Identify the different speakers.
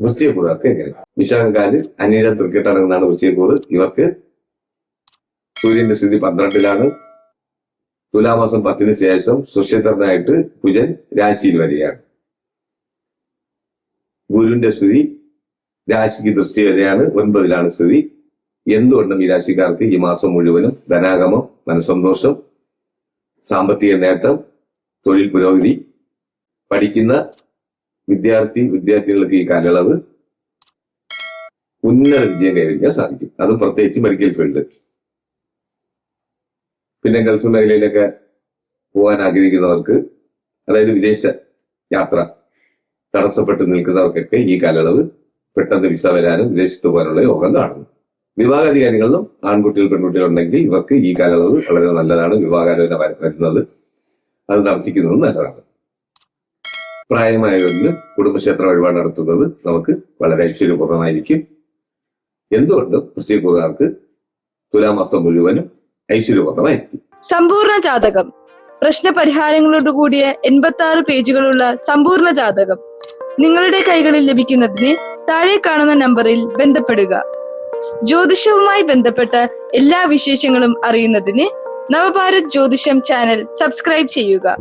Speaker 1: വൃശ്ചികക്കൂറുകാർക്ക് എങ്ങനെ വിശാഖകാൽ അനീര തൃക്കിട്ട് അടങ്ങുന്നതാണ് വൃശ്ചികക്കൂറ് ഇവർക്ക് സൂര്യന്റെ സ്ഥിതി പന്ത്രണ്ടിലാണ്. തുലാമാസം പത്തിന് ശേഷം സുക്ഷേത്രനായിട്ട് കുജൻ രാശിയിൽ വരികയാണ്. ഗുരുവിന്റെ സ്ഥിതി രാശിക്ക് ദൃഷ്ടി വരെയാണ് ഒൻപതിലാണ് സ്ഥിതി. എന്തുകൊണ്ടും ഈ രാശിക്കാർക്ക് ഈ മാസം മുഴുവനും ധനാഗമം മനസന്തോഷം സാമ്പത്തിക നേട്ടം തൊഴിൽ പുരോഗതി പഠിക്കുന്ന വിദ്യാർത്ഥി വിദ്യാർത്ഥികൾക്ക് ഈ കാലയളവ് ഉന്നത വിജയം കൈവരിക്കാൻ സാധിക്കും. അത് പ്രത്യേകിച്ച് മെഡിക്കൽ ഫീൽഡ് പിന്നെ ഗൾഫ് മേഖലയിലൊക്കെ പോകാൻ ആഗ്രഹിക്കുന്നവർക്ക് അതായത് വിദേശ യാത്ര തടസ്സപ്പെട്ട് നിൽക്കുന്നവർക്കൊക്കെ ഈ കാലയളവ് പെട്ടെന്ന് വിസ വരാനും വിദേശത്ത് പോകാനുള്ള യോഗം കാണുന്നു. വിവാഹാധികാരികളിലും ആൺകുട്ടികൾ പെൺകുട്ടികൾ ഉണ്ടെങ്കിൽ ഇവർക്ക് ഈ കാലയളവ് വളരെ നല്ലതാണ്. വിവാഹാലോചന വര- വരുന്നത് അത് നടത്തിക്കുന്നത് നല്ലതാണ്. പ്രായമായവരിൽ കുടുംബക്ഷേത്ര വഴിപാട് നടത്തുന്നത് നമുക്ക് വളരെ ഐശ്വര്യപൂർണമായിരിക്കും എന്തുകൊണ്ടും വൃശ്ചികക്കാർക്ക് തുലാമാസം മുഴുവനും ഐശ്വര്യപൂർണമായിരിക്കും
Speaker 2: സമ്പൂർണ ജാതകം. പ്രശ്ന പരിഹാരങ്ങളോട് കൂടിയ എൺപത്തി ആറ് പേജുകളുള്ള സമ്പൂർണ ജാതകം നിങ്ങളുടെ കൈകളിൽ ലഭിക്കുന്നതിന് താഴെ കാണുന്ന നമ്പറിൽ ബന്ധപ്പെടുക. ജ്യോതിഷവുമായി ബന്ധപ്പെട്ട എല്ലാ വിശേഷങ്ങളും അറിയുന്നതിന് നവഭാരത് ജ്യോതിഷം ചാനൽ സബ്സ്ക്രൈബ് ചെയ്യുക.